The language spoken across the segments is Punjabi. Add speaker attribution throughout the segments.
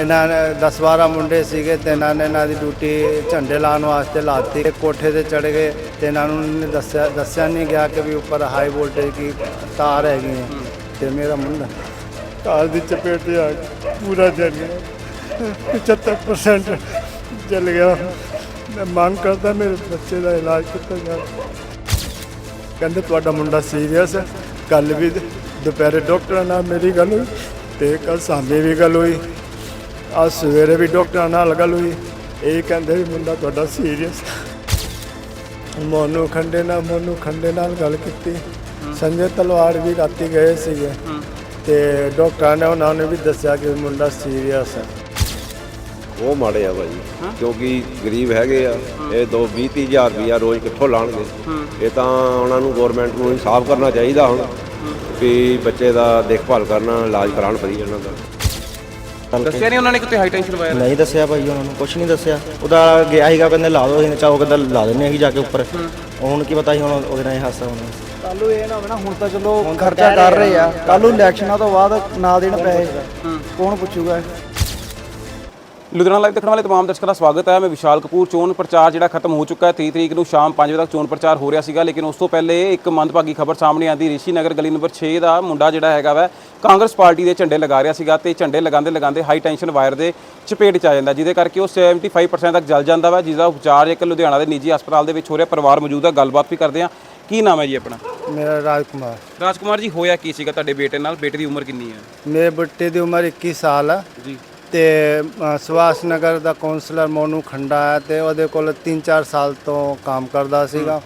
Speaker 1: ਇਹਨਾਂ ਨੇ 10-12 ਮੁੰਡੇ ਸੀਗੇ ਤੇ ਇਹਨਾਂ ਨੇ ਇਹਨਾਂ ਦੀ ਡਿਊਟੀ ਝੰਡੇ ਲਾਉਣ ਵਾਸਤੇ ਲਾਤੀ ਕੋਠੇ ਤੇ ਚੜ ਗਏ ਤੇ ਇਹਨਾਂ ਨੂੰ ਦੱਸਿਆ ਦੱਸਿਆ ਨਹੀਂ ਗਿਆ ਕਿ ਵੀ ਉੱਪਰ ਹਾਈ ਵੋਲਟੇਜ ਦੀ ਤਾਰ ਹੈਗੀ ਹੈ। ਤੇ ਮੇਰਾ ਮੁੰਡਾ। ਤਾਰ ਦੀ ਚਪੇਟ 'ਚ ਆ ਕੇ ਪੂਰਾ ਜਲ ਗਿਆ। 75% ਜਲ ਗਿਆ। ਮੈਂ ਮੰਗ ਕਰਦਾ ਮੇਰੇ ਬੱਚੇ ਦਾ ਇਲਾਜ ਕੀਤਾ ਜਾਵੇ। ਕਹਿੰਦੇ ਤੁਹਾਡਾ ਮੁੰਡਾ ਸੀਰੀਅਸ ਹੈ। ਕੱਲ ਵੀ ਦੁਪਹਿਰੇ ਡਾਕਟਰਾਂ ਨਾਲ ਮੇਰੀ ਗੱਲ ਹੋਈ ਤੇ ਕੱਲ ਸਾਹਮਣੇ ਵੀ ਗੱਲ ਹੋਈ। ਅੱਜ ਸਵੇਰੇ ਵੀ ਡਾਕਟਰਾਂ ਨਾਲ ਗੱਲ ਹੋਈ। ਇਹ ਕਹਿੰਦੇ ਵੀ ਮੁੰਡਾ ਤੁਹਾਡਾ ਸੀਰੀਅਸ ਮੋਨੂ ਖੰਡੇ ਨਾਲ ਮੋਨੂ ਖੰਡੇ ਨਾਲ ਗੱਲ ਕੀਤੀ। ਸੰਜੇ ਤਲਵਾਰ ਵੀ ਰਾਤੀ ਗਏ ਸੀਗੇ। ਤੇ ਡਾਕਟਰਾਂ ਨੇ ਉਹਨਾਂ ਨੇ ਵੀ ਦੱਸਿਆ ਕਿ ਮੁੰਡਾ ਸੀਰੀਅਸ ਹੈ
Speaker 2: ਉਹ ਮਾੜੇ ਆ ਭਾਈ ਕਿਉਂਕਿ ਗਰੀਬ ਹੈਗੇ ਆ। ਇਹ ਦੋ 20 30 ਹਜ਼ਾਰ ਰੁਪਈਆ ਰੋਜ਼ ਕਿੱਥੋਂ ਲਾਣਗੇ? ਇਹ ਤਾਂ ਉਹਨਾਂ ਨੂੰ ਗਵਰਨਮੈਂਟ ਨੂੰ ਇਨਸਾਫ ਕਰਨਾ ਚਾਹੀਦਾ ਹੁਣ। ਵੀ ਬੱਚੇ ਦਾ ਦੇਖਭਾਲ ਕਰਨਾ ਇਲਾਜ ਕਰਾਉਣ ਫਰੀ ਇਹਨਾਂ ਦਾ।
Speaker 3: ਦੱਸਿਆ ਨਹੀਂ ਉਹਨਾਂ ਨੇ ਕਿਤੇ ਹਾਈ ਟੈਂਸ਼ਨ ਵਾਇਰ
Speaker 4: ਨਹੀਂ ਦੱਸਿਆ ਭਾਈ ਉਹਨਾਂ ਨੂੰ ਕੁਝ ਨਹੀਂ ਦੱਸਿਆ। ਉਹਦਾ ਗਿਆ ਸੀਗਾ ਕਹਿੰਦੇ ਲਾ ਦੋ ਅਸੀਂ ਚਾਹੋ ਕਹਿੰਦਾ ਲਾ ਦਿੰਨੇ ਅਸੀਂ ਜਾ ਕੇ ਉੱਪਰ। ਹੁਣ ਕੀ ਪਤਾ ਸੀ ਹੁਣ ਉਹਦੇ ਨਾਲ ਇਹ ਹਾਸਾ ਹੋਣਾ।
Speaker 5: ਕੱਲੂ ਇਹ ਨਾ ਹੋਵੇ ਨਾ ਹੁਣ ਤਾਂ ਚਲੋ ਖਰਚਾ ਕਰ ਰਹੇ ਆ। ਕੱਲੂ ਇਲੈਕਸ਼ਨਾਂ ਤੋਂ ਬਾਅਦ ਨਾ ਦੇਣ ਪੈਸੇ ਕੌਣ ਪੁੱਛੂਗਾ?
Speaker 3: ਲੁਧਿਆਣਾ ਲਾਈਵ ਦੇਖਣ ਵਾਲੇ ਤਮਾਮ ਦਰਸ਼ਕਾਂ ਦਾ ਸਵਾਗਤ ਹੈ। ਮੈਂ ਵਿਸ਼ਾਲ ਕਪੂਰ ਚੋਣ ਪ੍ਰਚਾਰ ਜਿਹੜਾ ਖਤਮ ਹੋ ਚੁੱਕਾ ਹੈ। 30 ਤਰੀਕ ਨੂੰ ਸ਼ਾਮ 5 ਵਜੇ ਤੱਕ ਚੋਣ ਪ੍ਰਚਾਰ ਹੋ ਰਿਹਾ ਸੀਗਾ ਲੇਕਿਨ ਉਸ ਤੋਂ ਪਹਿਲੇ ਇੱਕ ਮੰਦਭਾਗੀ ਖਬਰ ਸਾਹਮਣੇ ਆਂਦੀ। ਰਿਸ਼ੀ ਨਗਰ ਗਲੀ ਨੰਬਰ 6 ਦਾ ਮੁੰਡਾ ਜਿਹੜਾ ਹੈਗਾ ਵਾ ਕਾਂਗਰਸ ਪਾਰਟੀ ਦੇ ਝੰਡੇ ਲਗਾ ਰਿਹਾ ਸੀਗਾ ਤੇ ਝੰਡੇ ਲਗਾਉਂਦੇ ਲਗਾਉਂਦੇ ਹਾਈ ਟੈਂਸ਼ਨ ਵਾਇਰ ਦੇ ਚਪੇਟ ਚ ਆ ਜਾਂਦਾ ਜਿਹਦੇ ਕਰਕੇ ਉਹ 75% ਤੱਕ ਜਲ ਜਾਂਦਾ ਵਾ ਜਿਹਦਾ ਉਪਚਾਰ ਇੱਕ ਲੁਧਿਆਣਾ ਦੇ ਨਿੱਜੀ ਹਸਪਤਾਲ ਦੇ ਵਿੱਚ ਹੋ ਰਿਹਾ। ਪਰਿਵਾਰ ਮੌਜੂਦ ਹੈ ਗੱਲਬਾਤ ਵੀ ਕਰਦੇ ਆ। ਕੀ ਨਾਮ ਹੈ ਜੀ ਆਪਣਾ?
Speaker 1: ਮੇਰਾ ਰਾਜਕੁਮਾਰ।
Speaker 3: ਰਾਜਕੁਮਾਰ ਜੀ ਹੋਇਆ ਕੀ ਸੀਗਾ? ਤੁਹਾਡੇ ਬੇਟੇ ਨਾਲ ਬੇਟੇ ਦੀ ਉਮਰ ਕਿੰਨੀ ਹੈ?
Speaker 1: ਮੇਰੇ ਬੱਟੇ ਦੀ ਉਮਰ 21 ਸਾਲ ਹੈ
Speaker 3: ਜੀ।
Speaker 1: ਤੇ ਸੁਭਾਸ਼ ਨਗਰ ਦਾ ਕਾਉਂਸਲਰ ਮੋਨੂ ਖੰਡਾ ਹੈ ਤੇ ਉਹਦੇ ਕੋਲ 3-4 ਸਾਲ ਤੋਂ ਕੰਮ ਕਰਦਾ ਸੀਗਾ।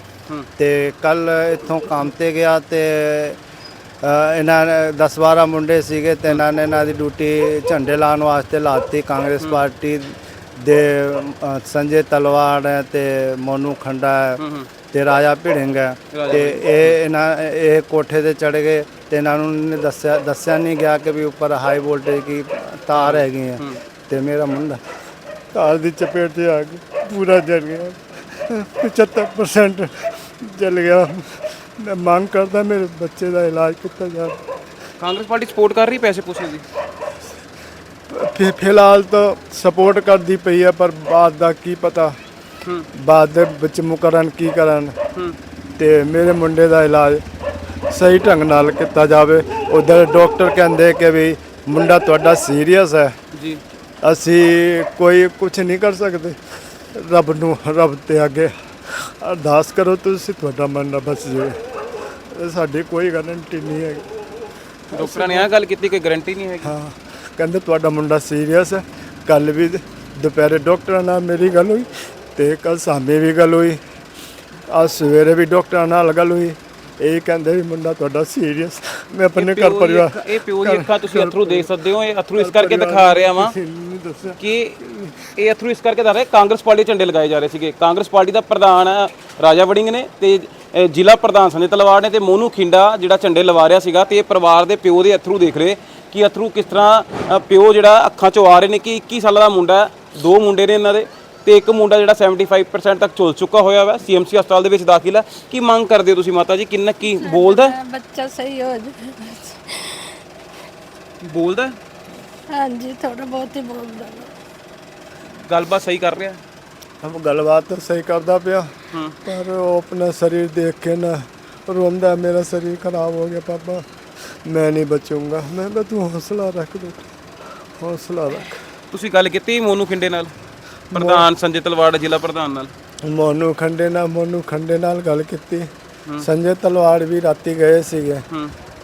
Speaker 1: ਤੇ ਕੱਲ ਇੱਥੋਂ ਕੰਮ ਤੇ ਗਿਆ ਤੇ ਇਹਨਾਂ ਨੇ 10-12 ਮੁੰਡੇ ਸੀਗੇ ਤੇ ਇਹਨਾਂ ਨੇ ਇਹਨਾਂ ਦੀ ਡਿਊਟੀ ਝੰਡੇ ਲਾਉਣ ਵਾਸਤੇ ਲਾਤੀ। ਕਾਂਗਰਸ ਪਾਰਟੀ ਦੇ ਸੰਜੇ ਤਲਵਾੜ ਹੈ ਤੇ ਮੋਨੂ ਖੰਡਾ ਹੈ ਤੇ ਰਾਜਾ ਭਿੜਿੰਗ ਹੈ। ਤੇ ਇਹ ਇਹਨਾਂ ਇਹ ਕੋਠੇ ਤੇ ਚੜ ਗਏ ਤੇ ਇਹਨਾਂ ਨੂੰ ਦੱਸਿਆ ਦੱਸਿਆ ਨਹੀਂ ਗਿਆ ਕਿ ਵੀ ਉੱਪਰ ਹਾਈ ਵੋਲਟੇਜ ਦੀ ਤਾਰ ਹੈਗੀ ਹੈ। ਤੇ ਮੇਰਾ ਮੁੰਡਾ ਤਾਰ ਦੀ ਚਪੇਟ 'ਚ ਆ ਕੇ ਪੂਰਾ ਜਲ ਗਿਆ। 75% ਜਲ ਗਿਆ। ਮੈਂ ਮੰਗ ਕਰਦਾ ਮੇਰੇ ਬੱਚੇ ਦਾ ਇਲਾਜ ਕੀਤਾ ਜਾਵੇ।
Speaker 3: ਕਾਂਗਰਸ ਪਾਰਟੀ ਸਪੋਰਟ ਕਰ ਰਹੀ ਪੈਸੇ ਪੂਸੇ ਦੀ?
Speaker 1: ਫਿ- ਫਿਲਹਾਲ ਤਾਂ ਸਪੋਰਟ ਕਰਦੀ ਪਈ ਹੈ ਪਰ ਬਾਅਦ ਦਾ ਕੀ ਪਤਾ? ਬਾਅਦ ਦੇ ਵਿੱਚ ਮੁਕਰਨ ਕੀ ਕਰਨ? ਤੇ ਮੇਰੇ ਮੁੰਡੇ ਦਾ ਇਲਾਜ ਸਹੀ ਢੰਗ ਨਾਲ ਕੀਤਾ ਜਾਵੇ। ਉਧਰ ਡਾਕਟਰ ਕਹਿੰਦੇ ਕਿ ਵੀ ਮੁੰਡਾ ਤੁਹਾਡਾ ਸੀਰੀਅਸ ਹੈ।
Speaker 3: ਜੀ।
Speaker 1: ਅਸੀਂ ਕੋਈ ਕੁਝ ਨਹੀਂ ਕਰ ਸਕਦੇ। ਰੱਬ ਨੂੰ ਰੱਬ ਤੇ ਅੱਗੇ। ਅਰਦਾਸ ਕਰੋ ਤੁਸੀਂ ਤੁਹਾਡਾ ਮਨ ਨਾ ਬਸ ਇਹ ਸਾਡੀ ਕੋਈ ਗਾਰੰਟੀ ਨਹੀਂ ਹੈ
Speaker 3: ਡਾਕਟਰਾਂ ਨੇ ਇਹ ਗੱਲ ਕੀਤੀ ਕਿ ਗਾਰੰਟੀ ਨਹੀਂ ਹੈਗੀ।
Speaker 1: ਹਾਂ ਕਹਿੰਦੇ ਤੁਹਾਡਾ ਮੁੰਡਾ ਸੀਰੀਅਸ ਹੈ। ਕੱਲ ਵੀ ਦੁਪਹਿਰੇ ਡਾਕਟਰਾਂ ਨਾਲ ਮੇਰੀ ਗੱਲ ਹੋਈ ਤੇ ਕੱਲ ਸਾਹਮਣੇ ਵੀ ਗੱਲ ਹੋਈ। ਅੱਜ ਸਵੇਰੇ ਵੀ ਡਾਕਟਰਾਂ ਨਾਲ ਗੱਲ ਹੋਈ। ਇਹ ਕਹਿੰਦੇ ਵੀ ਮੁੰਡਾ ਤੁਹਾਡਾ ਸੀਰੀਅਸ ਮੈਂ ਆਪਣੇ ਘਰ ਪਰਿਵਾਰ
Speaker 3: ਇਹ ਪਿਓ ਦੀ ਅੱਖਾਂ ਤੁਸੀਂ ਅਥਰੂ ਦੇਖ ਸਕਦੇ ਹੋ ਇਹ ਅਥਰੂ ਇਸ ਕਰਕੇ ਦਿਖਾ ਰਿਹਾ ਵਾਂ
Speaker 1: ਨਹੀਂ ਦੱਸਿਆ।
Speaker 3: ਕਿ ਇਹ ਅਥਰੂ ਇਸ ਕਰਕੇ ਦਿਖਾ ਰਿਹਾ ਕਾਂਗਰਸ ਪਾਰਟੀ ਝੰਡੇ ਲਗਾਏ ਜਾ ਰਹੇ ਸੀਗੇ। ਕਾਂਗਰਸ ਪਾਰਟੀ ਦਾ ਪ੍ਰਧਾਨ ਰਾਜਾ ਵੜਿੰਗ ਨੇ ਤੇ ਅ, ਜ਼ਿਲ੍ਹਾ ਪ੍ਰਧਾਨ ਸੰਜੇ ਤਲਵਾੜ ਨੇ ਤੇ ਮੋਨੂ ਖਿੰਡਾ ਜਿਹੜਾ ਝੰਡੇ ਲਵਾ ਰਿਹਾ ਸੀਗਾ ਤੇ ਇਹ ਪਰਿਵਾਰ ਦੇ ਪਿਓ ਦੇ ਅਥਰੂ ਦੇਖ ਰਹੇ ਕਿ ਅਥਰੂ ਕਿਸ ਤਰ੍ਹਾਂ ਅ, ਪਿਓ ਜਿਹੜਾ ਅੱਖਾਂ ਚੋਂ ਆ ਰਹੇ ਨੇ ਕਿ 21 ਸਾਲਾਂ ਦਾ ਮੁੰਡਾ ਹੈ ਦੋ ਮੁੰਡੇ ਨੇ ਇਹਨਾਂ ਦੇ। ਤੇ ਇੱਕ ਮੁੰਡਾ ਜਿਹੜਾ 75% ਤੱਕ ਝੁਲ ਚੁੱਕਾ ਹੋਇਆ ਵਾ ਸੀਐਮਸੀ ਹਸਪਤਾਲ ਦੇ ਵਿੱਚ ਦਾਖਲ ਹੈ ਕੀ ਮੰਗ ਕਰਦੇ ਹੋ ਤੁਸੀਂ ਮਾਤਾ ਜੀ? ਕਿੰਨਾ ਕੀ ਬੋਲਦਾ? ਹੈ?
Speaker 6: ਬੱਚਾ ਸਹੀ ਹੋ ਜਾਏ
Speaker 3: ਬੋਲਦਾ? ਹੈ?
Speaker 6: ਹਾਂਜੀ ਥੋੜਾ ਬਹੁਤ ਹੀ ਬੋਲਦਾ।
Speaker 3: ਗੱਲਬਾਤ ਸਹੀ ਕਰ ਰਿਹਾ?
Speaker 1: ਹਮ ਗੱਲਬਾਤ ਤਾਂ ਸਹੀ ਕਰਦਾ ਪਿਆ।
Speaker 3: ਹੂੰ।
Speaker 1: ਪਰ ਉਹ ਆਪਣਾ ਸਰੀਰ ਦੇਖ ਕੇ ਨਾ ਰੋਂਦਾ ਮੇਰਾ ਸਰੀਰ ਖਰਾਬ ਹੋ ਗਿਆ ਪਾਪਾ। ਮੈਂ ਨਹੀਂ ਬਚੂੰਗਾ। ਮੈਂ ਕਿਹਾ ਤੂੰ ਹੌਸਲਾ ਰੱਖ ਬੇਟਾ। ਹੌਸਲਾ ਰੱਖ।
Speaker 3: ਤੁਸੀਂ ਗੱਲ ਕੀਤੀ ਮੋਨੂ ਖਿੰਡੇ ਨਾਲ? ਪ੍ਰਧਾਨ ਸੰਜੇ ਤਲਵਾੜ ਜ਼ਿਲ੍ਹਾ ਪ੍ਰਧਾਨ ਨਾਲ।
Speaker 1: ਮੋਨੂ ਖੰਡੇ ਨਾਲ ਮੋਨੂ ਖੰਡੇ ਨਾਲ ਗੱਲ ਕੀਤੀ। ਸੰਜੇ ਤਲਵਾੜ ਵੀ ਰਾਤੀ ਗਏ ਸੀਗੇ।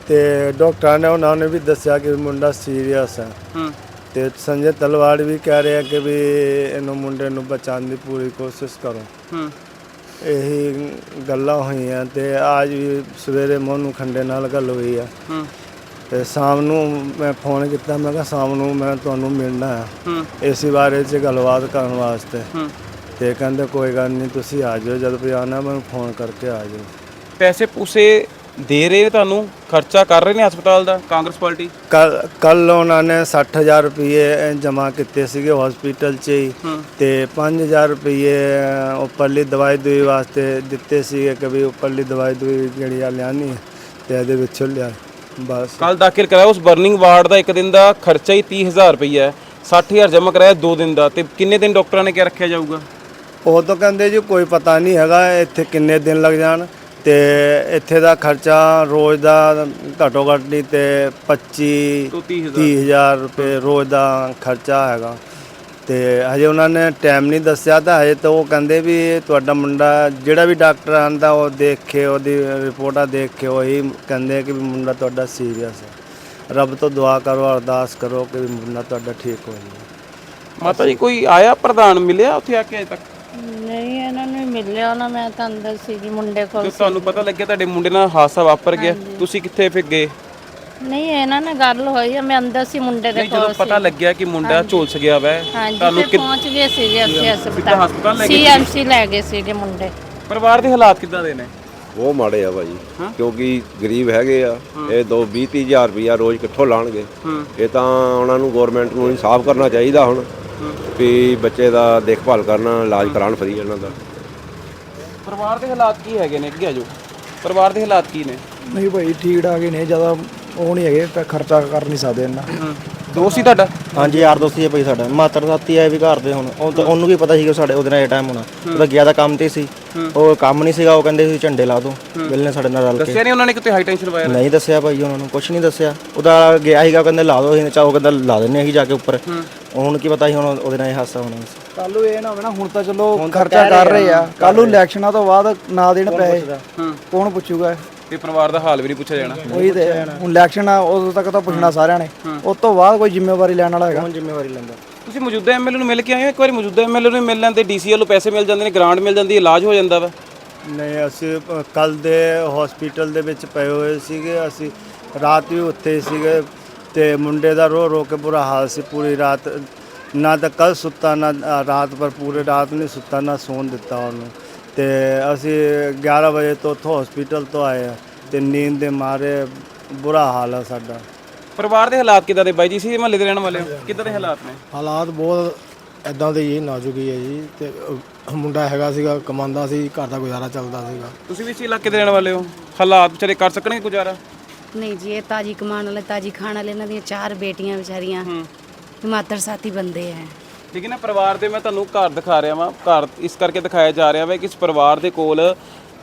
Speaker 1: ਤੇ ਡਾਕਟਰਾਂ ਨੇ ਉਹਨਾਂ ਨੇ ਵੀ ਦੱਸਿਆ ਕਿ ਮੁੰਡਾ ਸੀਰੀਅਸ ਹੈ। ਤੇ ਸੰਜੇ ਤਲਵਾੜ ਵੀ ਕਹਿ ਰਿਹਾ ਕਿ ਵੀ ਇਹਨੂੰ ਮੁੰਡੇ ਨੂੰ ਬਚਾਉਣ ਦੀ ਪੂਰੀ ਕੋਸ਼ਿਸ਼ ਕਰੋ। ਇਹੀ ਗੱਲਾਂ ਹੋਈਆਂ ਤੇ ਅੱਜ ਵੀ ਸਵੇਰੇ ਮੋਨੂ ਖੰਡੇ ਨਾਲ ਗੱਲ ਹੋਈ ਆ। ਤੇ ਸ਼ਾਮ ਨੂੰ ਮੈਂ ਫੋਨ ਕੀਤਾ ਮੈਂ ਕਿਹਾ ਸ਼ਾਮ ਨੂੰ ਮੈਂ ਤੁਹਾਨੂੰ ਮਿਲਣਾ ਹੈ। ਇਸੇ ਬਾਰੇ 'ਚ ਗੱਲਬਾਤ ਕਰਨ ਵਾਸਤੇ। ਤੇ ਕਹਿੰਦੇ ਕੋਈ ਗੱਲ ਨਹੀਂ ਤੁਸੀਂ ਆ ਜਾਓ ਜਦ ਵੀ ਆਣਾ ਮੈਨੂੰ ਫੋਨ ਕਰਕੇ ਆ ਜਾਓ
Speaker 3: ਪੈਸੇ ਪੂਸੇ ਦੇ ਰਹੇ ਨੇ ਤੁਹਾਨੂੰ? ਖਰਚਾ ਕਰ ਰਹੇ ਨੇ ਹਸਪਤਾਲ ਦਾ ਕਾਂਗਰਸ ਪਾਰਟੀ?
Speaker 1: ਕੱਲ ਕੱਲ ਉਹਨਾਂ ਨੇ 60000 ਰੁਪਏ ਜਮ੍ਹਾਂ ਕੀਤੇ ਸੀਗੇ ਹਸਪੀਟਲ 'ਚ ਹੂੰ। ਤੇ 5000 ਰੁਪਏ ਉੱਪਰਲੀ ਦਵਾਈ ਦੂਈ ਵਾਸਤੇ ਦਿੱਤੇ ਸੀਗੇ ਕਿ ਵੀ ਉੱਪਰਲੀ ਦਵਾਈ ਦੂਈ ਜਿਹੜੀ ਆ ਲਿਆਣੀ ਤੇ ਇਹਦੇ ਵਿੱਚੋਂ ਲਿਆ। ਬਸ।
Speaker 3: ਕੱਲ ਦਾਖਲ ਕਰਾਇਆ ਉਸ ਬਰਨਿੰਗ ਵਾਰਡ ਦਾ ਇੱਕ ਦਿਨ ਦਾ ਖਰਚਾ ਹੀ 30000 ਰੁਪਈਆ ਹੈ। 60000 ਜਮ੍ਹਾਂ ਕਰਾਇਆ 2 ਦਿਨ ਦਾ। ਤੇ ਕਿੰਨੇ ਦਿਨ ਡਾਕਟਰਾਂ ਨੇ ਕਿਹਾ ਰੱਖਿਆ ਜਾਊਗਾ?
Speaker 1: ਉਹ ਤਾਂ ਕਹਿੰਦੇ ਜੀ ਕੋਈ ਪਤਾ ਨਹੀਂ ਹੈਗਾ ਇੱਥੇ ਕਿੰਨੇ ਦਿਨ ਲੱਗ ਜਾਣ। ਤੇ ਇੱਥੇ ਦਾ ਖਰਚਾ ਰੋਜ਼ ਦਾ ਘੱਟੋ ਘੱਟ ਨਹੀਂ ਤੇ 25
Speaker 3: ਤੋਂ 30000
Speaker 1: 30000 ਰੁਪਏ ਰੋਜ਼ ਦਾ ਖਰਚਾ ਹੈਗਾ। ਤੇ ਹਜੇ ਉਹਨਾਂ ਨੇ ਟਾਈਮ ਨਹੀਂ ਦੱਸਿਆ ਤਾਂ ਹਜੇ ਤਾਂ ਉਹ ਕਹਿੰਦੇ ਵੀ ਤੁਹਾਡਾ ਮੁੰਡਾ ਜਿਹੜਾ ਵੀ ਡਾਕਟਰ ਆਂਦਾ ਉਹ ਦੇਖ ਕੇ ਉਹਦੀ ਰਿਪੋਰਟਾਂ ਦੇਖ ਕੇ ਉਹੀ ਕਹਿੰਦੇ ਕਿ ਵੀ ਮੁੰਡਾ ਤੁਹਾਡਾ ਸੀਰੀਅਸ ਹੈ। ਰੱਬ ਤੋਂ ਦੁਆ ਕਰੋ ਅਰਦਾਸ ਕਰੋ ਕਿ ਮੁੰਡਾ ਤੁਹਾਡਾ ਠੀਕ ਹੋ ਜਾਵੇ।
Speaker 3: ਮਾਤਾ ਜੀ ਕੋਈ ਆਇਆ ਪ੍ਰਧਾਨ ਮਿਲਿਆ ਉੱਥੇ ਆ ਕੇ ਅਜੇ ਤੱਕ?
Speaker 6: ਨਹੀਂ ਇਹਨਾਂ ਨੂੰ ਮਿਲਿਆ ਨਾ ਮੈਂ ਤਾਂ ਅੰਦਰ ਸੀਗੀ ਮੁੰਡੇ ਕੋਲ
Speaker 3: ਤੇ ਤੁਹਾਨੂੰ ਪਤਾ ਲੱਗਿਆ ਤੁਹਾਡੇ ਮੁੰਡੇ ਨਾਲ ਹਾਦਸਾ ਵਾਪਰ ਗਿਆ। ਤੁਸੀਂ ਕਿੱਥੇ ਫਿਰ ਗਏ?
Speaker 6: ਨਹੀਂ ਇਹਨਾਂ ਨਾਲ ਗੱਲ ਹੋਈ ਆ ਮੈਂ ਅੰਦਰ ਸੀ ਮੁੰਡੇ ਦੇ
Speaker 3: ਨਹੀਂ ਜਦੋਂ
Speaker 6: ਕੋਲ
Speaker 3: ਪਤਾ ਲੱਗਿਆ ਕਿ ਮੁੰਡਾ ਝੁਲਸ ਗਿਆ ਵੈ
Speaker 6: ਹਾਂਜੀ
Speaker 3: ਤੁਹਾਨੂੰ
Speaker 6: ਤੇ
Speaker 3: ਕਿ-
Speaker 6: ਪਹੁੰਚ ਗਏ ਸੀਗੇ ਅਸੀਂ
Speaker 3: ਹਸਪਤਾਲ।
Speaker 6: ਹਸਪਤਾਲ
Speaker 3: ਲੈ ਗਏ
Speaker 6: ਸੀਐਮਸੀ ਲੈ ਗਏ ਸੀਗੇ ਮੁੰਡੇ।
Speaker 3: ਪਰਿਵਾਰ ਦੇ ਹਾਲਾਤ ਕਿੱਦਾਂ ਦੇ ਨੇ?
Speaker 2: ਉਹ ਮਾੜੇ ਆ ਭਾਜੀ ਕਿਉਂਕਿ ਗਰੀਬ ਹੈਗੇ ਆ ਇਹ ਦੋ 20 30 ਹਜ਼ਾਰ ਰੁਪਇਆ ਰੋਜ਼ ਕਿੱਥੋਂ ਲਾਣਗੇ? ਇਹ ਤਾਂ ਉਹਨਾਂ ਨੂੰ ਗਵਰਨਮੈਂਟ ਨੂੰ ਇਨਸਾਫ ਕਰਨਾ ਚਾਹੀਦਾ ਹੁਣ ਵੀ ਬੱਚੇ ਦਾ ਦੇਖਭਾਲ ਕਰਨ ਇਲਾਜ ਕਰਾਉਣ ਫਰੀ ਇਹਨਾਂ ਦਾ।
Speaker 3: ਪਰਿਵਾਰ ਦੇ ਹਾਲਾਤ ਕੀ ਹੈਗੇ ਨੇ? ਅੱਗੇ ਆਜੋ ਪਰਿਵਾਰ ਦੇ ਹਾਲਾਤ ਕੀ ਨੇ?
Speaker 5: ਨਹੀਂ ਭਾਈ ਠੀਕ ਠਾਕ ਹੀ ਨੇ ਜ਼ਿਆਦਾ ਉਹ ਨਹੀਂ ਹੈਗੇ ਤਾਂ ਖਰਚਾ ਕਰ ਨਹੀਂ ਸਕਦੇ ਇੰਨਾ।
Speaker 3: ਦੋਸਤ ਤੁਹਾਡਾ?
Speaker 4: ਹਾਂਜੀ ਯਾਰ ਦੋਸਤੀ ਹੈ ਭਾਈ ਸਾਡਾ। ਮਾਤਰ ਸਾਥੀ ਆਏ ਵੀ ਘਰ ਦੇ ਹੁਣ। ਉਹ ਤਾਂ ਉਹਨੂੰ ਕੀ ਪਤਾ ਸੀ ਕਿ ਸਾਡੇ ਉਹਦੇ ਨਾਲ ਇਹ ਟਾਈਮ ਹੋਣਾ। ਉਹ ਤਾਂ ਗਿਆ ਤਾਂ ਕੰਮ ਤੇ ਸੀ। ਉਹ ਕੰਮ ਨਹੀਂ ਸੀਗਾ ਉਹ ਕਹਿੰਦੇ ਸੀ ਝੰਡੇ ਲਾ ਦੋ। ਬਿੱਲ ਨੇ ਸਾਡੇ ਨਾਲ ਰਲ ਕੇ।
Speaker 3: ਦੱਸਿਆ ਨਹੀਂ ਉਹਨਾਂ ਨੇ ਕਿਤੇ ਹਾਈ ਟੈਂਸ਼ਨ ਵਾਇਰ
Speaker 4: ਨਹੀਂ ਦੱਸਿਆ ਭਾਈ ਉਹਨਾਂ ਨੂੰ ਕੁਝ ਨਹੀਂ ਦੱਸਿਆ। ਉਹਦਾ ਗਿਆ ਸੀਗਾ ਕਹਿੰਦੇ ਲਾ ਦੋ ਅਸੀਂ ਚਾਹੋ ਕਹਿੰਦਾ ਲਾ ਦਿੰਨੇ ਅਸੀਂ ਜਾ ਕੇ ਉੱਪਰ। ਹੁਣ ਕੀ ਪਤਾ ਸੀ ਹੁਣ ਉਹਦੇ ਨਾਲ ਇਹ ਹਾਦਸਾ ਹੋਣਾ। ਸੀ
Speaker 5: ਕੱਲ ਨੂੰ ਇਹ ਨਾ ਹੋਵੇ ਨਾ ਹੁਣ ਤਾਂ ਚਲੋ ਖਰਚਾ ਕਰ ਰਹੇ ਆ। ਕੱਲ ਨੂੰ ਇਲੈਕਸ਼ਨਾਂ ਤੋਂ ਬਾਅਦ ਨਾ ਦੇਣ ਪੈਸੇ। ਕੌਣ ਪੁੱਛੂਗਾ?
Speaker 3: ਤੇ ਪਰਿਵਾਰ ਦਾ ਹਾਲ ਵੀ ਨਹੀਂ ਪੁੱਛਿਆ ਜਾਣਾ।
Speaker 5: ਉਹੀ ਤੇ ਹੁਣ ਇਲੈਕਸ਼ਨ ਆ ਉਦੋਂ ਤੱਕ ਤਾਂ ਪੁੱਛਣਾ ਸਾਰਿਆਂ ਨੇ। ਉਸ ਤੋਂ ਬਾਅਦ ਕੋਈ ਜ਼ਿੰਮੇਵਾਰੀ ਲੈਣ ਵਾਲਾ ਹੈਗਾ।
Speaker 4: ਕੌਣ ਜ਼ਿੰਮੇਵਾਰੀ ਲੈਂਦਾ?
Speaker 3: ਤੁਸੀਂ ਮੌਜੂਦਾ ਐਮਐਲਏ ਨੂੰ ਮਿਲ ਕੇ ਆਏ ਹੋ? ਇੱਕ ਵਾਰੀ ਮੌਜੂਦਾ ਐਮਐਲਏ ਨੂੰ ਮਿਲ ਲੈਂਦੇ ਡੀਸੀ ਵੱਲੋਂ ਪੈਸੇ ਮਿਲ ਜਾਂਦੇ ਨੇ ਗ੍ਰਾਂਟ ਮਿਲ ਜਾਂਦੀ ਹੈ ਇਲਾਜ ਹੋ ਜਾਂਦਾ ਵਾ।
Speaker 1: ਨਹੀਂ ਅਸੀਂ ਕੱਲ ਦੇ ਹਸਪੀਟਲ ਦੇ ਵਿੱਚ ਪਏ ਹੋਏ ਸੀਗੇ। ਅਸੀਂ ਰਾਤ ਵੀ ਉੱਥੇ ਹੀ ਸੀਗੇ ਤੇ ਮੁੰਡੇ ਦਾ ਰੋ ਰੋ ਕੇ ਬੁਰਾ ਹਾਲ ਸੀ ਪੂਰੀ ਰਾਤ। ਨਾ ਤਾਂ ਕੱਲ ਸੁੱਤਾ ਨਾ ਰਾਤ ਪਰ ਪੂਰੇ ਰਾਤ ਨਹੀਂ ਸੁੱਤਾ ਨਾ ਸੌਣ ਦਿੱਤਾ ਉਹਨੂੰ। ਤੇ ਅਸੀਂ 11 ਵਜੇ ਤੋਂ ਉੱਥੋਂ ਹਸਪੀਟਲ ਤੋਂ ਆਏ ਆ ਤੇ ਨੀਂਦ ਦੇ ਮਾਰੇ ਬੁਰਾ ਹਾਲ ਆ ਸਾਡਾ।
Speaker 3: ਪਰਿਵਾਰ ਦੇ ਹਾਲਾਤ ਕਿੱਦਾਂ ਦੇ ਬਾਈ ਜੀ? ਸੀ ਮਹੱਲੇ ਦੇ ਰਹਿਣ ਵਾਲੇ ਹੋ? ਕਿੱਦਾਂ ਦੇ ਹਾਲਾਤ ਨੇ?
Speaker 7: ਹਾਲਾਤ ਬਹੁਤ ਐਦਾਂ ਦੇ ਹੀ ਨਾਜ਼ੁਕ ਹੀ ਹੈ ਜੀ ਤੇ ਅਹ, ਮੁੰਡਾ ਹੈਗਾ ਸੀਗਾ ਕਮਾਉਂਦਾ ਸੀ ਘਰ ਦਾ ਗੁਜ਼ਾਰਾ ਚੱਲਦਾ ਸੀਗਾ।
Speaker 3: ਤੁਸੀਂ ਵੀ ਇਸੇ ਇਲਾਕੇ ਦੇ ਰਹਿਣ ਵਾਲੇ ਹੋ? ਹਾਲਾਤ ਵਿਚਾਰੇ ਕਰ ਸਕਣਗੇ ਗੁਜ਼ਾਰਾ?
Speaker 8: ਨਹੀਂ ਜੀ ਇਹ ਤਾਜੀ ਕਮਾਉਣ ਵਾਲੇ ਤਾਜੀ ਖਾਣ ਵਾਲੇ ਇਹਨਾਂ ਦੀਆਂ ਚਾਰ ਬੇਟੀਆਂ ਵਿਚਾਰੀਆਂ। ਹਿਮਾਤਰ ਸਾਥੀ ਬੰਦੇ ਠੀਕ
Speaker 3: ਹੈ ਨਾ, ਪਰਿਵਾਰ ਦੇ ਮੈਂ ਤੁਹਾਨੂੰ ਘਰ ਦਿਖਾ ਰਿਹਾ ਵਾਂ, ਘਰ ਇਸ ਕਰਕੇ ਦਿਖਾਇਆ ਜਾ ਰਿਹਾ ਵਾ ਕਿ ਇਸ ਪਰਿਵਾਰ ਦੇ ਕੋਲ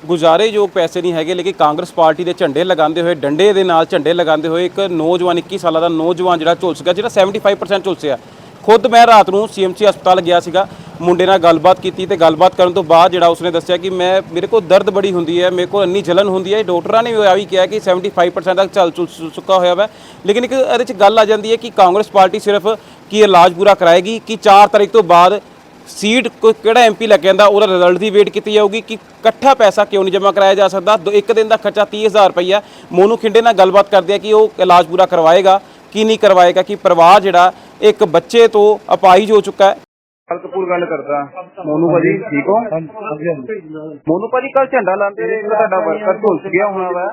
Speaker 3: ਗੁਜ਼ਾਰੇਯੋਗ ਪੈਸੇ ਨਹੀਂ ਹੈਗੇ, ਲੇਕਿਨ ਕਾਂਗਰਸ ਪਾਰਟੀ ਦੇ ਝੰਡੇ ਲਗਾਉਂਦੇ ਹੋਏ, ਡੰਡੇ ਦੇ ਨਾਲ ਝੰਡੇ ਲਗਾਉਂਦੇ ਹੋਏ ਇੱਕ ਨੌਜਵਾਨ 21 ਸਾਲਾਂ ਦਾ ਨੌਜਵਾਨ ਜਿਹੜਾ ਝੁਲਸ ਗਿਆ, ਜਿਹੜਾ 75% ਝੁਲਸਿਆ ਖੁਦ ਮੈਂ ਰਾਤ ਨੂੰ ਸੀਐਮਸੀ ਹਸਪਤਾਲ ਗਿਆ ਸੀਗਾ ਮੁੰਡੇ ਨਾਲ ਗੱਲਬਾਤ ਕੀਤੀ ਤੇ ਗੱਲਬਾਤ ਕਰਨ ਤੋਂ ਬਾਅਦ ਜਿਹੜਾ ਉਸਨੇ ਦੱਸਿਆ ਕਿ ਮੈਂ, ਮੇਰੇ ਕੋਲ ਦਰਦ ਬੜੀ ਹੁੰਦੀ ਹੈ, ਮੇਰੇ ਕੋਲ ਇੰਨੀ ਜਲਨ ਹੁੰਦੀ ਹੈ ਡਾਕਟਰਾਂ ਨੇ ਵੀ ਆ ਵੀ ਕਿਹਾ ਕਿ 75% ਤੱਕ ਚੱਲ ਚੁਲ ਚੁੱਕਾ ਹੋਇਆ ਵਾ। ਲੇਕਿਨ ਇੱਕ ਇਹਦੇ ਚ ਗੱਲ ਆ ਜਾਂਦੀ ਹੈ ਕਿ ਕਾਂਗਰਸ ਪਾਰਟੀ ਸਿਰਫ ਕੀ ਇਲਾਜ ਪੂਰਾ ਕਰਾਏਗੀ, ਕਿ 4 ਤਾਰੀਖ ਤੋਂ ਬਾਅਦ ਸੀਟ ਕੋਈ ਕਿਹੜਾ ਐਮਪੀ ਲੱਗ ਜਾਂਦਾ ਉਹਦਾ ਰਿਜ਼ਲਟ ਦੀ ਵੇਟ ਕੀਤੀ ਜਾਊਗੀ, ਕਿ ਇਕੱਠਾ ਪੈਸਾ ਕਿਉਂ ਨਹੀਂ ਜਮ੍ਹਾਂ ਕਰਾਇਆ ਜਾ ਸਕਦਾ? ਦੋ- ਇੱਕ ਦਿਨ ਦਾ ਖਰਚਾ 30000 ਰੁਪਈਆ ਮੋਨੂ ਖਿੰਡੇ ਨਾਲ ਗੱਲਬਾਤ ਕਰਦੇ ਆ ਕਿ ਉਹ ਇਲਾਜ ਪੂਰਾ ਕਰਵਾਏਗਾ, ਕੀ ਨਹੀਂ ਕਰਵਾਏਗਾ, ਕਿ ਪਰਿਵਾਰ ਜਿਹੜਾ ਇੱਕ ਬੱਚੇ ਤੋਂ ਅਪਾਹਿਜ ਹੋ ਚੁੱਕਾ ਹੈ।
Speaker 9: ਕਪੂਰ ਗੱਲ ਕਰਦਾ। ਮੋਨੂ ਭਾਜੀ ਠੀਕ ਹੋ? ਮੋਨੂ ਭਾਜੀ ਕੱਲ ਝੰਡਾ ਲਾਉਂਦੇ ਰਹੇ ਇੱਕ ਤੁਹਾਡਾ ਵਰਕਰ ਝੁਲਸ ਗਿਆ ਹੋਣਾ ਵਾ।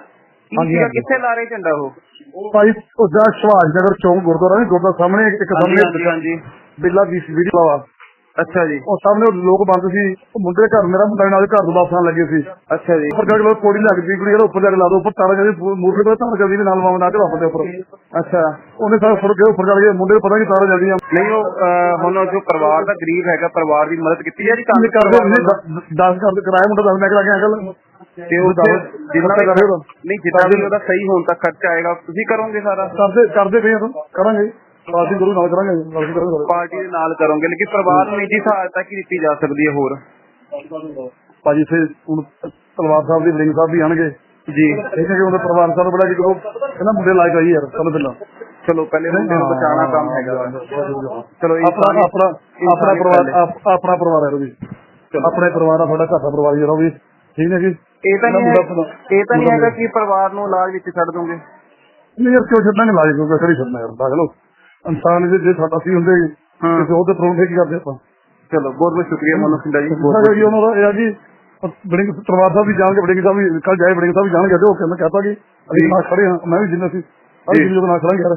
Speaker 9: ਹਾਂਜੀ ਕਿੱਥੇ ਲਾ ਰਹੇ ਝੰਡਾ ਉਹ?
Speaker 10: ਭਾਈ ਉਹਦਾ ਸੁਭਾਸ਼ ਨਗਰ ਚੌਂਕ ਗੁਰਦੁਆਰਾ ਨਹੀਂ ਗੁਰਦੁਆਰਾ ਸਾਹਮਣੇ ਇੱਕ ਸਾਹਮਣੇ
Speaker 9: ਹਾਂਜੀ
Speaker 10: ਬਿੱਲਾ ਦੀ ਵੀਡੀਓ ਵਾ
Speaker 9: ਅੱਛਾ ਜੀ।
Speaker 10: ਉਹ ਸਾਹਮਣੇ ਉਹ ਲੋਕ ਬੰਦ ਸੀ। ਉਹ ਮੁੰਡੇ ਦੇ ਘਰ ਮੇਰਾ ਮੁੰਡਾ ਨਾਲ ਘਰ ਤੋਂ ਵਾਪਸ ਲੱਗੇ ਸੀ।
Speaker 9: ਅੱਛਾ ਜੀ।
Speaker 10: ਉੱਪਰ ਜਾ ਕੇ ਕੋੜੀ ਲੱਗਦੀ ਕੁੜੀ ਕਹਿੰਦਾ ਉੱਪਰ ਜਾ ਕੇ ਲਾ ਦੋ ਉੱਪਰ ਤਾਰਾ ਜਾਂਦੀ ਮੂਰਖ ਕੋਲ ਤਾਰਾ ਜਾਂਦੀ ਨਾਲ ਮਾਮਾ ਨਾਲ ਵਾਪਸ ਦੇ ਉੱਪਰ।
Speaker 9: ਅੱਛਾ।
Speaker 10: ਉਹਨੇ ਸਾਰਾ ਫੜ ਕੇ ਉੱਪਰ ਜਾ ਕੇ ਮੁੰਡੇ ਨੂੰ ਪਤਾ ਨਹੀਂ ਤਾਰਾ ਜਾਂਦੀ
Speaker 9: ਨਹੀਂ ਉਹ ਹੁਣ ਜੋ ਪਰਿਵਾਰ ਦਾ ਗਰੀਬ ਹੈਗਾ ਪਰਿਵਾਰ ਦੀ ਮਦਦ ਕੀਤੀ ਜਾ ਰਹੀ
Speaker 10: ਕੰਮ ਕਰਦੇ 10 ਕਰਦੇ ਕਰਾਇਆ ਮੁੰਡਾ 10 ਮੈਂ ਕਰਾ ਕੇ ਅੰਕਲ।
Speaker 9: ਤੇ ਉਹ
Speaker 10: ਦੱਸੋ,
Speaker 9: ਜਿੰਨਾ
Speaker 10: ਕਰ ਰਹੇ ਹੋ
Speaker 9: ਨਹੀਂ ਜਿੱਦਾਂ ਵੀ ਉਹਦਾ ਸਹੀ ਹੋਣ ਤੱਕ ਖਰਚਾ ਆਏਗਾ ਤੁਸੀਂ ਕਰੋਗੇ ਸਾਰਾ?
Speaker 10: ਕਰਦੇ ਕਰਦੇ ਪਏ ਹਾਂ ਕਰਾਂਗੇ। ਪਾਰਟੀ ਗੁਰੂ ਨਾਲ ਕਰਾਂਗੇ
Speaker 9: ਪਾਰਟੀ ਦੇ ਨਾਲ ਕਰੋਗੇ ਲੇਕਿਨ ਪਰਿਵਾਰ ਨੂੰ ਨਿੱਜੀ ਸਹਾਇਤਾ ਕੀ ਦਿੱਤੀ ਜਾ ਸਕਦੀ ਹੈ ਹੋਰ?
Speaker 10: ਭਾਜੀ ਇੱਥੇ ਹੁਣ ਤਲਵਾਰ ਸਾਹਿਬ ਦੀ ਬਲਿੰਗ ਸਾਹਿਬ ਵੀ ਆਣਗੇ।
Speaker 9: ਜੀ।
Speaker 10: ਠੀਕ ਹੈ ਕਿ ਉਹਦਾ ਪਰਿਵਾਰ ਸਾਹਿਬ ਬੜਾ ਕਿ ਜਦੋਂ ਇਹਨਾਂ ਮੁੰਡੇ ਲਾਇਕ ਆਈ ਯਾਰ ਚਲੋ ਪਹਿਲਾਂ।
Speaker 9: ਚਲੋ ਪਹਿਲੇ ਮੁੰਡੇ ਨੂੰ ਬਚਾਉਣਾ ਕੰਮ ਹੈਗਾ। ਚਲੋ
Speaker 10: ਆਪਣਾ ਆਪਣਾ ਆਪਣਾ ਪਰਿਵਾਰ ਆਪਣਾ ਪਰਿਵਾਰ ਹੈ ਵੀ ਆਪਣੇ ਪਰਿਵਾਰ ਦਾ ਤੁਹਾਡਾ ਘਰ ਦਾ ਪਰਿਵਾਰ ਜਿਹੜਾ ਵੀ ਠੀਕ ਹੈ ਜੀ?
Speaker 9: ਇਹ ਤਾਂ ਨਹੀਂ ਇਹ ਤਾਂ ਨਹੀਂ ਹੈਗਾ ਕਿ ਪਰਿਵਾਰ ਨੂੰ ਇਲਾਜ ਵਿੱਚ ਛੱਡ ਦੋਗੇ?
Speaker 10: ਨਹੀਂ ਯਾਰ ਕਿਉਂ ਛੱਡਣਾ ਨਹੀਂ ਲਾਇਕ ਕਿਉਂ ਕਰੀ ਛੱਡਣਾ ਯਾਰ? ਪਾਗਲੋ ਇਨਸਾਨ ਜੇ ਜੇ ਸਾਡਾ ਸੀ ਹੁੰਦੇ ਕਿਸੇ ਉਹਦੇ ਪਰੌਂਠੇ ਕੀ ਕਰਦੇ ਆਪਾਂ?
Speaker 9: ਚਲੋ ਬਹੁਤ ਬਹੁਤ ਸ਼ੁਕਰੀਆ ਮਨੋਜ ਸਿੰਧਾ ਜੀ ਬਹੁਤ
Speaker 10: ਬਹੁਤ ਜੀ ਉਹਨਾਂ ਦਾ ਇਹ ਜੀ ਬੜਿੰਗ ਪਰਿਵਾਰ ਸਾਹਿਬ ਵੀ ਜਾਣਗੇ ਬੜਿੰਗ ਸਾਹਿਬ ਵੀ ਕੱਲ ਜਾਏ ਬੜਿੰਗ ਸਾਹਿਬ ਵੀ ਜਾਣਗੇ ਤੇ ਉਹ ਕਹਿੰਦਾ ਕਹਤਾ ਕਿ ਅਸੀਂ ਨਾਲ ਖੜੇ ਹਾਂ ਮੈਂ ਵੀ ਜਿੰਨਾ ਸੀ ਅਸੀਂ ਜਿਹਦੇ ਨਾਲ ਖੜਾਂਗੇ ਯਾਰ।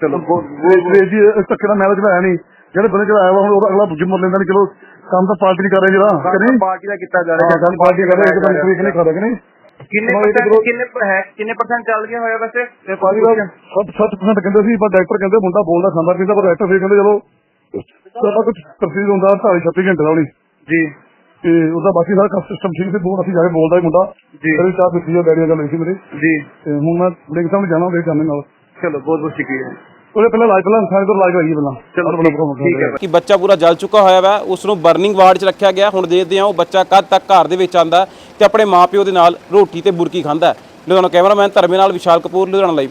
Speaker 9: ਚਲੋ ਬਹੁਤ
Speaker 10: ਜੀ ਇਸ ਧੱਕੇ ਨਾਲ ਮੈਰਿਜ ਆਇਆ ਨਹੀਂ ਜਿਹੜੇ ਬੰਦੇ ਆਇਆ ਵਾ ਹੁਣ ਉਹਦਾ ਅਗਲਾ ਜਿੰਮਰ ਲੈਂਦਾ ਨਹੀਂ ਚਲੋ ਕੰਮ ਤਾਂ ਪਾਰਟੀ ਨਹੀਂ ਕਰ ਰਹੇ ਜਿਹੜਾ
Speaker 9: ਪਾਰਟੀ ਦਾ ਕੀਤਾ ਜਾ ਰਿਹਾ
Speaker 10: ਗੱਲ ਪਾਰਟੀ ਕਰ ਰਹੇ ਇੱਕ ਫਰੀਕ ਨਹੀਂ ਖੜਾ ਕਿ ਨਹੀਂ?
Speaker 9: ਕਿੰਨੇ percent- ਹੈ ਪਰਸੈਂਟ ਚੱਲ ਗਿਆ ਹੋਇਆ ਵੈਸੇ?
Speaker 10: ਪਾਰਟੀ ਦਾ 60% ਕਹਿੰਦੇ ਸੀ ਪਰ ਡਾਕਟਰ ਕਹਿੰਦੇ ਮੁੰਡਾ ਬੋਲਦਾ ਖਾਂਦਾ ਪੀਂਦਾ ਪਰ ਡਾਕਟਰ ਫਿਰ ਕਹਿੰਦੇ ਚਲੋ ਸਾਡਾ ਕੁਝ ਪ੍ਰੋਸੀਜਰ ਹੁੰਦਾ 36 ਘੰਟੇ ਦਾ ਉਹਨੀ
Speaker 9: ਜੀ।
Speaker 10: ਤੇ ਉਹਦਾ ਬਾਕੀ ਸਾਰਾ ਸਿਸਟਮ ਠੀਕ ਸੀ ਬਹੁਤ ਅਸੀਂ ਜਾ ਕੇ ਬੋਲਦਾ ਹੀ ਮੁੰਡਾ।
Speaker 9: ਜੀ।
Speaker 10: ਮੇਰੇ ਚਾਹ ਪੀਤੀ ਆ ਡੈਡੀ ਨਾਲ ਗੱਲ ਹੋਈ ਸੀ ਮੇਰੀ।
Speaker 9: ਜੀ।
Speaker 10: ਤੇ ਹੁਣ ਮੈਂ ਬੜੇ ਸਾਹਮਣੇ ਜਾਣਾ ਉਹਦੇ ਜਾਣੇ ਨਾਲ।
Speaker 9: ਚਲੋ ਬਹੁਤ ਬਹੁਤ ਸ਼ੁਕਰੀਆ।
Speaker 10: ਉਹਦੇ ਪਹਿਲਾਂ ਇਲਾਜ ਪਹਿਲਾਂ ਸਾਡੇ ਤੋਂ ਇਲਾਜ ਕਰਾਈਏ ਪਹਿਲਾਂ।
Speaker 9: ਚਲੋ ਠੀਕ ਹੈ
Speaker 3: ਕਿ ਬੱਚਾ ਪੂਰਾ ਜਲ ਚੁੱਕਾ ਹੋਇਆ ਵਾ ਉਸ ਨੂੰ ਬਰਨਿੰਗ ਵਾਰਡ 'ਚ ਰੱਖਿਆ ਗਿਆ ਹੁਣ ਦੇਖਦੇ ਹਾਂ ਉਹ ਬੱਚਾ ਕਦ ਤੱਕ ਘਰ ਦੇ ਵਿੱਚ ਆਂਦਾ ਤੇ ਆਪਣੇ ਮਾਪਿਓ ਦੇ ਨਾਲ ਰੋਟੀ ਤੇ ਬੁਰਕੀ ਖਾਂਦਾ। ਹੈ ਲੁਧਿਆਣਾ ਕੈਮਰਾਮੈਨ ਧਰਮੇ ਨਾਲ ਵਿਸ਼ਾਲ ਕਪੂਰ ਲੁਧਿਆਣਾ ਲਾਈਵ